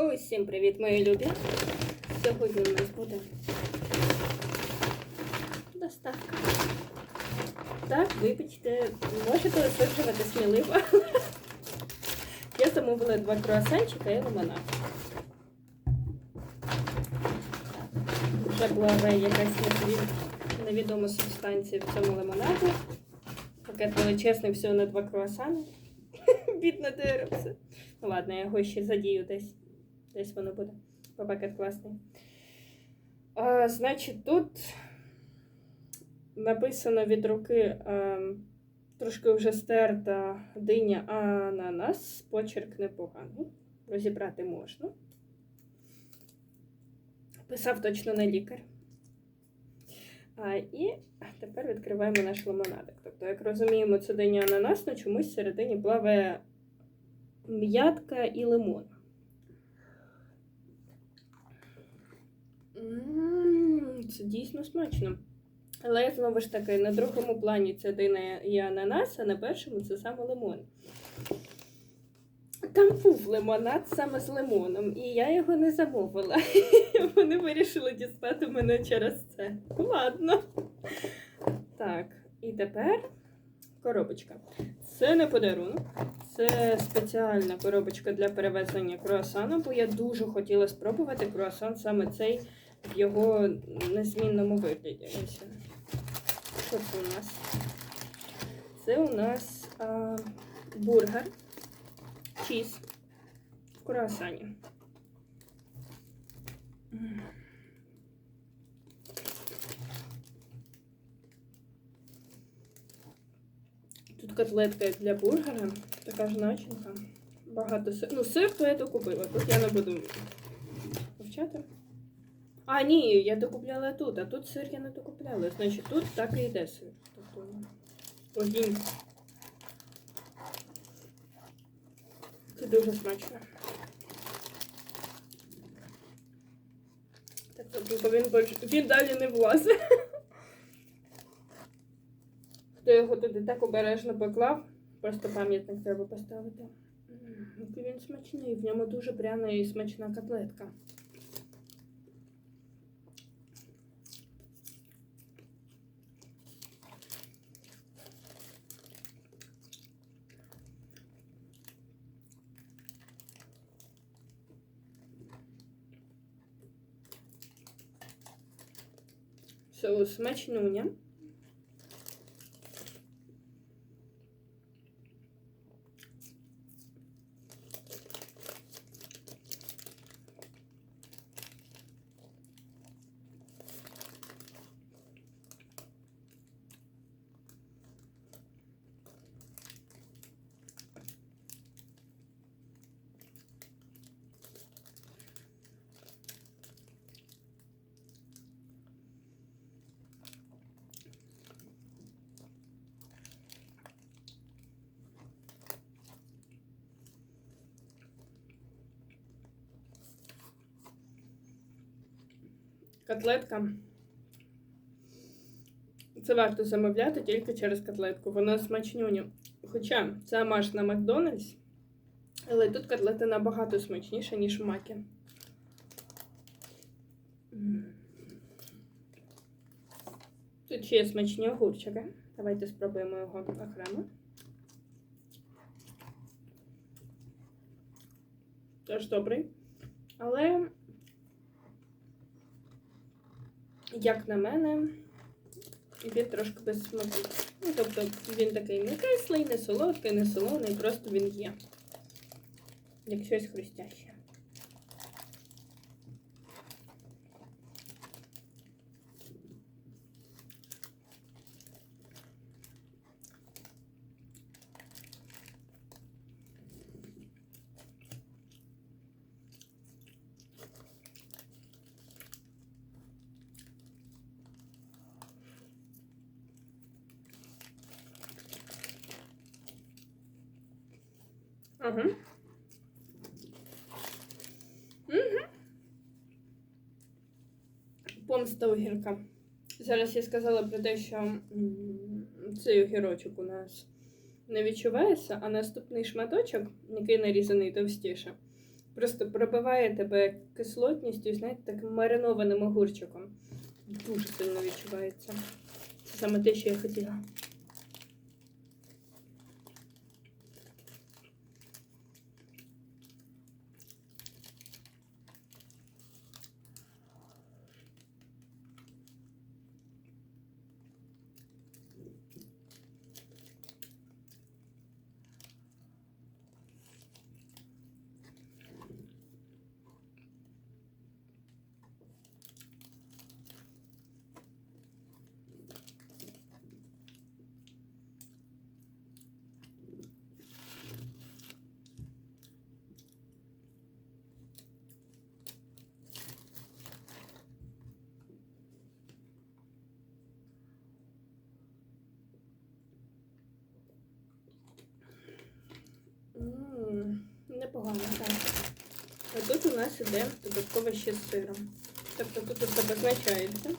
Усім привіт, мої любі. Сьогодні у нас буде доставка. Так, вибачте, можете осуджувати сміливо. Я замовила два круасанчика і лимонад. Вже була якась невідома субстанція в цьому лимонаді. Пакет величезний всього на два круасани. Бідна деревце. Ну ладно, я його ще задію десь. Десь воно буде. Бо пакет класний. А, значить, тут написано від руки а, трошки вже стерта диня ананас. Почерк непоганий. Розібрати можна. Писав точно не лікар. А, і тепер відкриваємо наш лимонадик. Тобто, як розуміємо, це диня ананас, чомусь всередині плаває м'ятка і лимон. Це дійсно смачно. Але знову ж таки, на другому плані це дина і ананас, а на першому це саме лимон. Там був лимонад саме з лимоном, і я його не замовила. Вони вирішили дістати мене через це. Ладно. Так, і тепер коробочка. Це не подарунок, це спеціальна коробочка для перевезення круасану, бо я дуже хотіла спробувати круасан саме цей в його незмінному вигляді. Ось. Що це у нас? Це у нас а, бургер, чіз в круасані. Тут котлетка для бургера, така ж начинка. Багато сир. Ну, сир то я докупила. Тут я не буду вивчати. А, ні, я докупляла тут, а тут сир я не докупляла. Значить, тут так і йде сир. Тобто, огінь. Це дуже смачно. Так, тобто він, він далі не влазить. Хто його туди так обережно поклав, просто пам'ятник треба поставити. Він смачний, в ньому дуже пряна і смачна котлетка. Соус смачнуня. Котлетка. Це варто замовляти тільки через котлетку. Вона смачнюня. Хоча це маш на Макдональдс, але тут котлета набагато смачніша, ніж в макі. Тут ще є смачні огурчики. Давайте спробуємо його окремо. Теж добрий. Але як на мене, він трошки без смаку. Ну, тобто він такий не кислий, не солодкий, не солоний, просто він є. Як щось хрустяще. Помста огірка. Зараз я сказала про те, що цей огірочок у нас не відчувається, а наступний шматочок, який нарізаний товстіше, Просто пробиває тебе кислотністю, знаєте, таким маринованим огурчиком. Дуже сильно відчувається. Це саме те, що я хотіла. Непогано, так. А тут у нас іде додатково ще з сиром. Тобто тут усе позначається.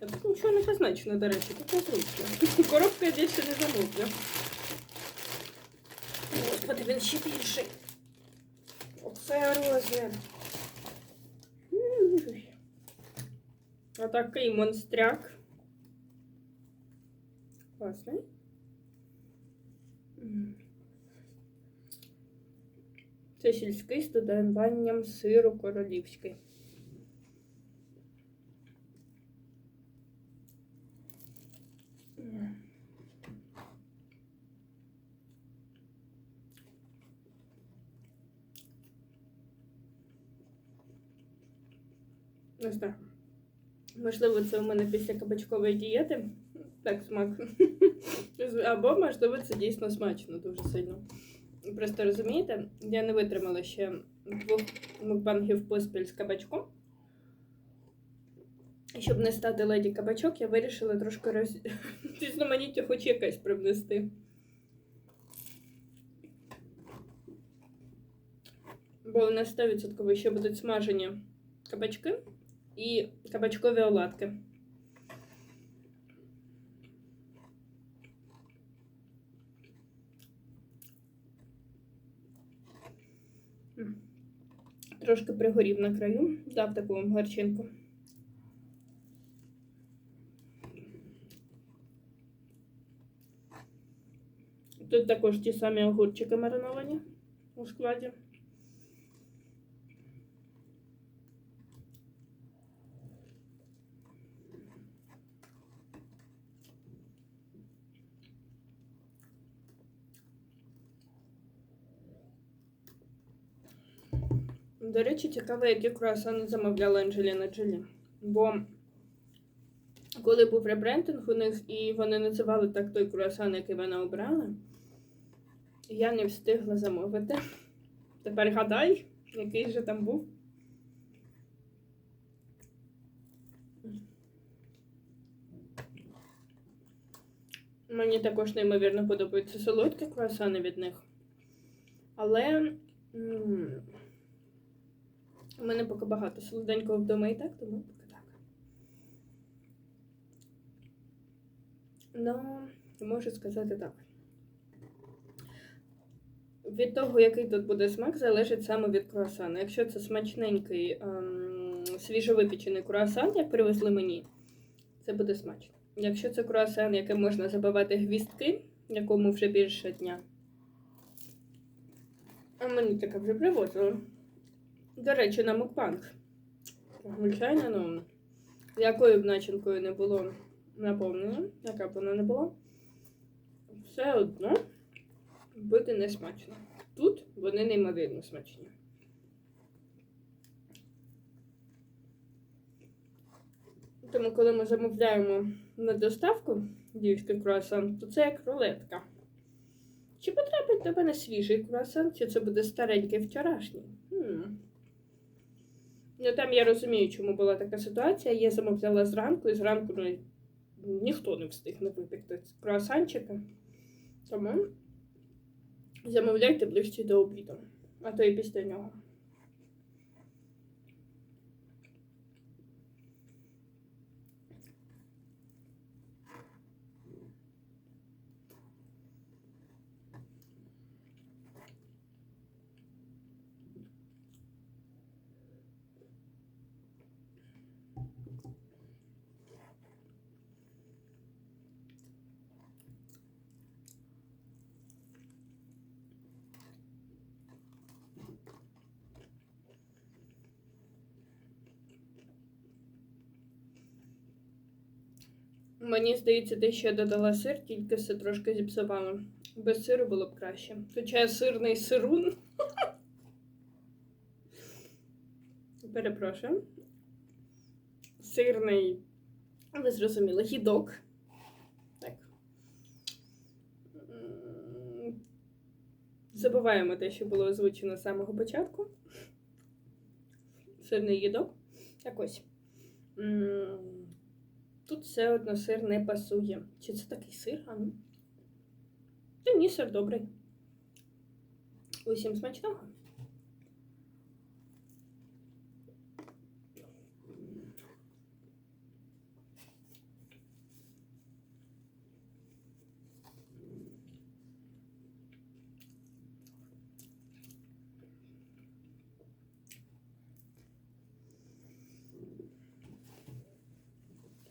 А тут нічого не позначено, до речі, тут незручно. Коробка я більше не замовлю. Господи, він ще більший. Оце розмір. Отакий монстряк. Класний. Це сільський з додаванням сиру королівський. Не знаю. Можливо, це у мене після кабачкової дієти. Так, смак. Або, можливо, це дійсно смачно дуже сильно. Просто розумієте, я не витримала ще двох мукбангів поспіль з кабачком. Щоб не стати леді кабачок, я вирішила трошки роз... різноманіття хоч якесь привнести. Бо у нас 100% ще будуть смажені кабачки і кабачкові оладки. М. Трошки пригорів на краю, дав таку гарчинку. Тут також ті самі огурчики мариновані у складі. До речі, цікаво, які круасани замовляла Анджеліна Джолі. Бо коли був ребрендинг у них і вони називали так той круасан, який вона обрала, я не встигла замовити. Тепер гадай, який же там був. Мені також неймовірно подобаються солодкі круасани від них. Але. м, у мене поки багато солоденького вдома і так, тому поки так. Ну, можу сказати так. Від того, який тут буде смак, залежить саме від круасану. Якщо це смачненький ем, свіжовипечений круасан, як привезли мені, це буде смачно. Якщо це круасан, яким можна забивати гвістки, якому вже більше дня. А мені таке вже привозили. До речі, на мукбанг. Звичайно, ну, якою б начинкою не було наповнено, яка б вона не була, все одно буде не смачно. Тут вони неймовірно смачні. Тому, коли ми замовляємо на доставку львівський круасан, то це як рулетка. Чи потрапить до мене свіжий круасан, чи це буде старенький вчорашній? Хм. Ну там я розумію, чому була така ситуація. Я замовляла зранку, і зранку ну, ніхто не встиг не випекти круасанчика. Тому замовляйте ближче до обіду, а то і після нього. Мені здається, те, що я додала сир, тільки все трошки зіпсувало. Без сиру було б краще. Хоча я сирний сирун. Перепрошую. Сирний, ви зрозуміли, гідок. Так. Забуваємо те, що було озвучено з самого початку. Сирний їдок. Так ось. Тут все одно сир не пасує. Чи це такий сир? А ну. Та ні, сир добрий. Усім смачного.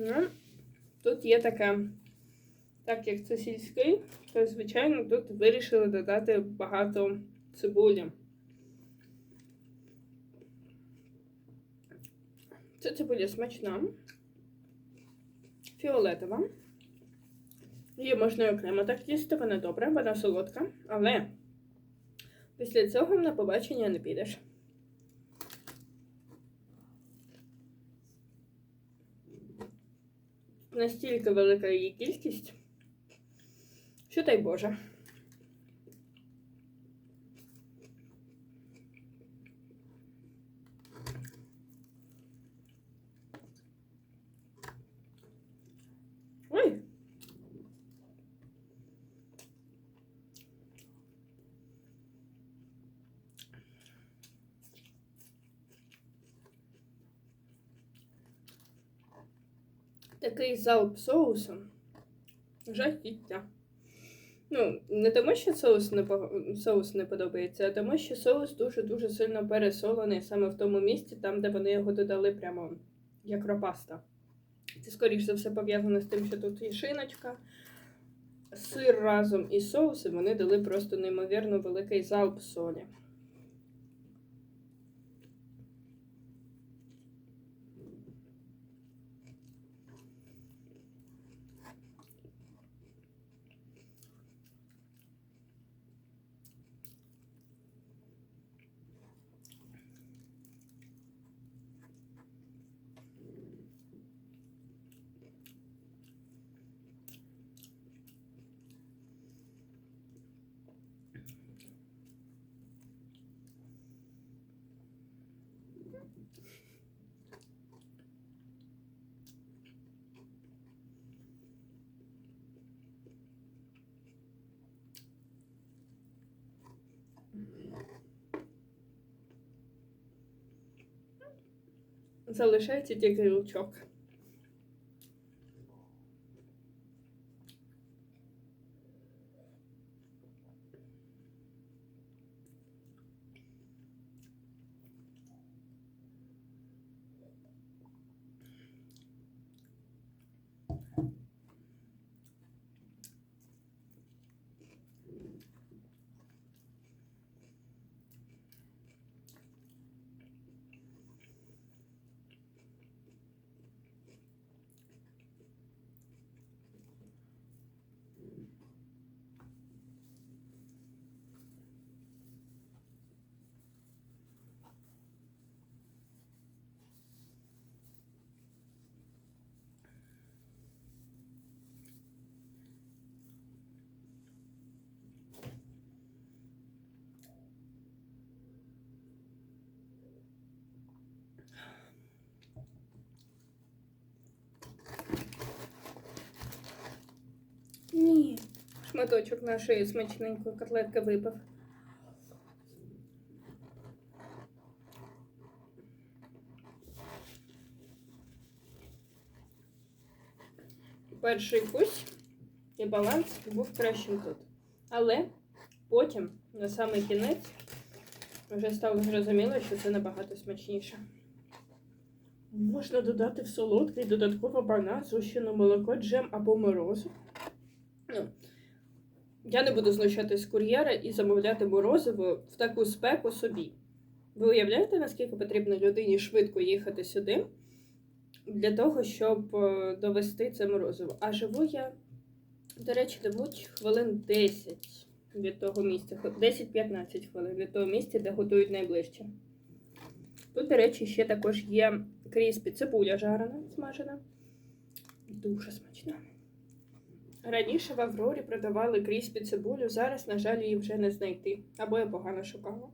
Ну, тут є така, так як це сільський, то звичайно тут вирішили додати багато цибулі. Ця цибуля смачна, фіолетова. Її можна окремо так їсти, вона добра, вона солодка, але після цього на побачення не підеш. Настільки велика її кількість, що дай Боже. Такий залп соусу. Жахіття. Ну, не тому, що соус не, соус не подобається, а тому, що соус дуже-дуже сильно пересолений саме в тому місці, там, де вони його додали прямо як ропаста. Це, скоріш за все, пов'язано з тим, що тут і шиночка, сир разом і соус, і вони дали просто неймовірно великий залп солі. Залишається тільки лучок. Ні. Шматочок нашої смачненької котлетки випав. Перший кусь і баланс був кращим тут. Але потім, на самий кінець, вже стало зрозуміло, що це набагато смачніше. Можна додати в солодкий додатково банан, згущене молоко, джем або морозиво. Ну, я не буду знущатись з кур'єра і замовляти морозиво в таку спеку собі. Ви уявляєте, наскільки потрібно людині швидко їхати сюди, для того, щоб е, довести це морозиво. А живу я, до речі, мабуть, хвилин 10 від того місця. 10-15 хвилин від того місця, де готують найближче. Тут, до речі, ще також є кріспі цибуля жарена, смажена. Дуже смачна. Раніше в Аврорі продавали кріспі цибулю, зараз, на жаль, її вже не знайти. Або я погано шукала.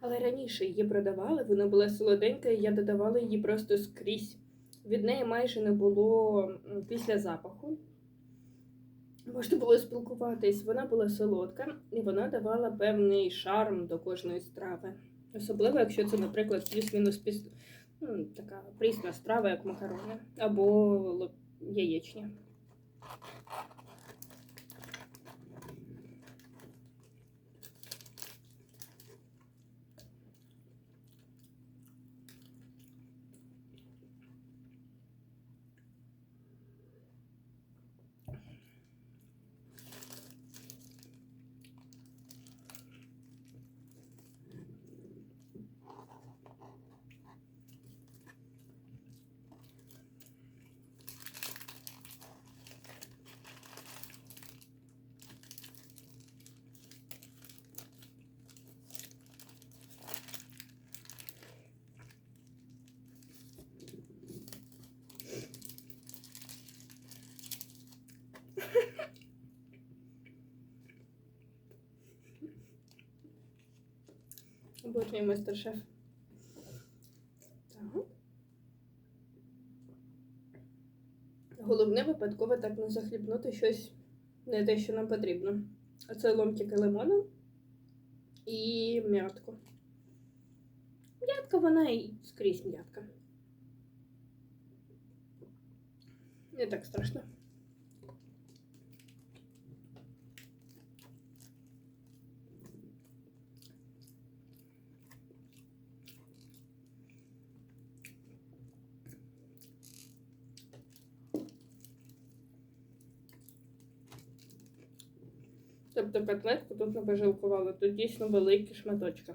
Але раніше її продавали, вона була солоденька, і я додавала її просто скрізь. Від неї майже не було після запаху. Можна було спілкуватись, вона була солодка і вона давала певний шарм до кожної страви. Особливо, якщо це, наприклад, плюс-мінус піс... ну, така прісна страва, як макарони або яєчня. Мастер-шеф. Так. Головне випадково так не захлібнути щось не те, що нам потрібно. А це ломтики лимону і м'ятко. М'ятка вона і скрізь м'ятка. Не так страшно. Тобто котлетку тут не пожалкували, тут дійсно великі шматочки.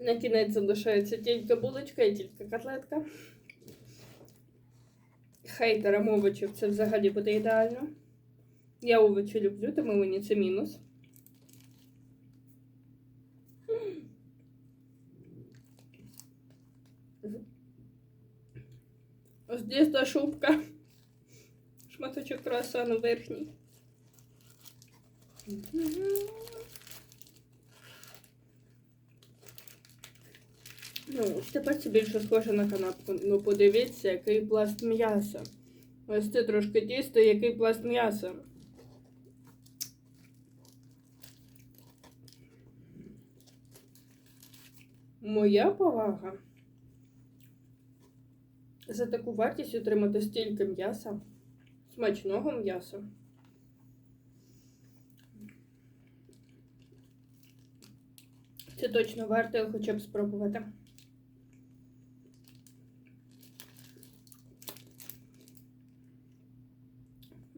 На кінець залишається тільки булочка і тільки котлетка. Хейтерам овочів це взагалі буде ідеально. Я овочі люблю, тому мені це мінус. Ось здесь та шубка. Шматочок круасану верхній. Ну, тепер це більше схоже на канапку. Ну, подивіться, який пласт м'яса. Ось це трошки тісто, який пласт м'яса. Моя повага. За таку вартість отримати стільки м'яса, смачного м'яса. Це точно варто хоча б спробувати.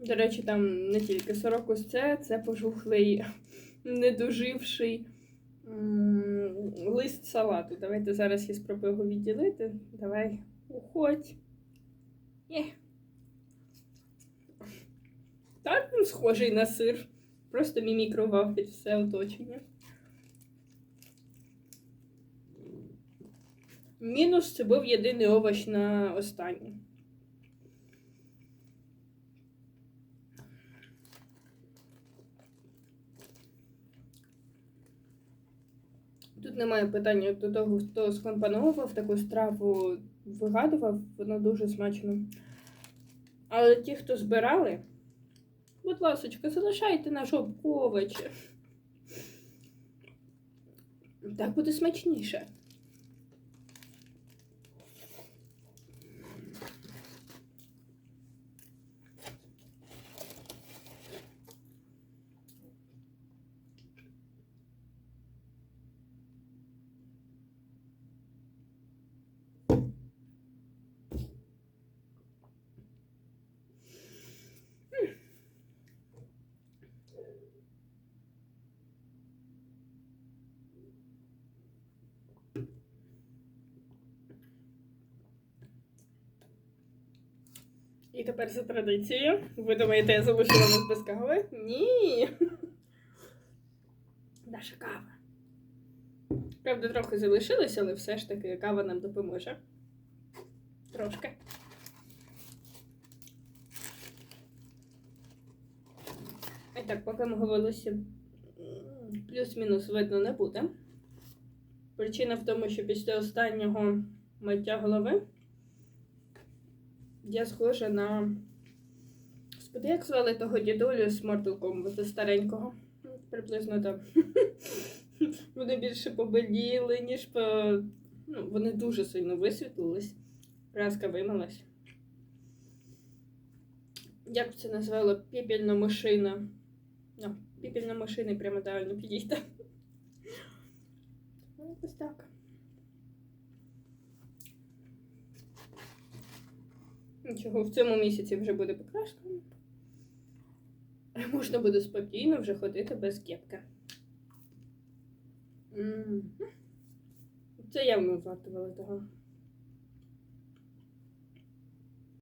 До речі, там не тільки сорок ось це, це пожухлий, недоживший лист салату. Давайте зараз я спробую його відділити. Давай, уходь. Є. Так, він схожий на сир. Просто мімікрував під все оточення. Мінус це був єдиний овоч на останній. Немає питання до того, хто скомпоновував таку страву, вигадував, воно дуже смачно. Але ті, хто збирали, Будь ласочка, залишайте наш овочі. Так буде смачніше. І тепер за традицією. Ви думаєте, я залишила вас без кави? Ні. Наша кава. Правда, трохи залишилося, але все ж таки кава нам допоможе. Трошки. І так, поки ми говорилися, плюс-мінус видно не буде. Причина в тому, що після останнього миття голови я схожа на. Господи, як звали того дідулю з Mortal Kombat старенького? Ну, Приблизно так. Вони більше побеліли, ніж по. Ну, вони дуже сильно висвітлились. Краска вимилась. Як це назвало? Піпільна машина. Ну, піпільна машина прямо ідеально підійде. Ну, якось так. Нічого, в цьому місяці вже буде покрашено. Можна буде спокійно вже ходити без кепки. Це явно вартувало того.